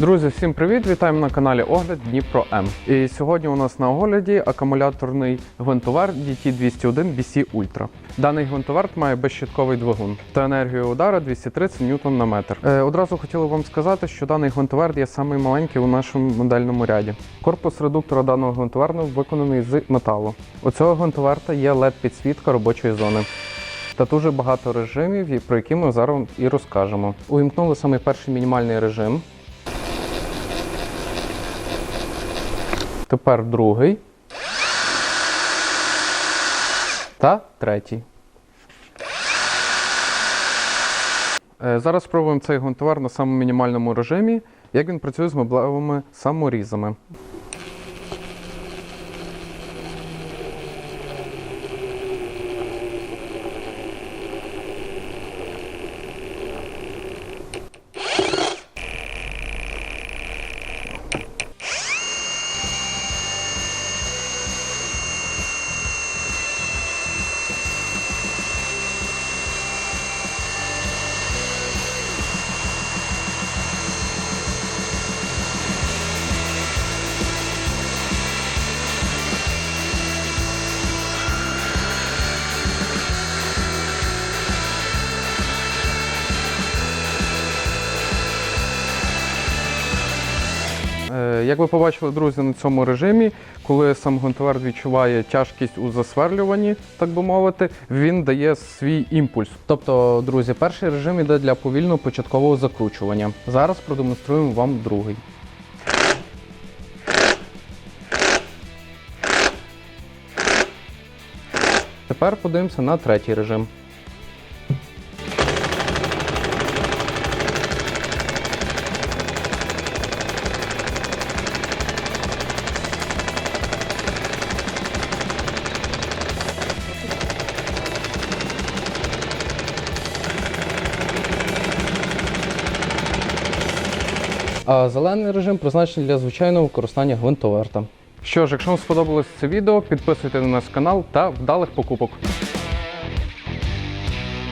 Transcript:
Друзі, всім привіт! Вітаємо на каналі Огляд Дніпро М. І сьогодні у нас на огляді акумуляторний гвинтовер DT201 BC Ultra. Даний гвинтоверт має безщитковий двигун та енергію удара 230 ньютон на метр. Е, одразу хотіли вам сказати, що даний гвинтоверт є самий маленький у нашому модельному ряді. Корпус редуктора даного гвинтоверну виконаний з металу. У цього гвинтоверта є led підсвітка робочої зони. Та дуже багато режимів, про які ми зараз і розкажемо. Увімкнули саме перший мінімальний режим. Тепер другий. Та третій. Е, Зараз спробуємо цей гунтовар на самому мінімальному режимі, як він працює з меблевими саморізами. Як ви побачили, друзі, на цьому режимі, коли сам гвинтовер відчуває тяжкість у засверлюванні, так би мовити, він дає свій імпульс. Тобто, друзі, перший режим йде для повільного початкового закручування. Зараз продемонструємо вам другий. Тепер подивимося на третій режим. А зелений режим призначений для звичайного використання гвинтоверта. Що ж, якщо вам сподобалось це відео, підписуйтесь на наш канал та вдалих покупок.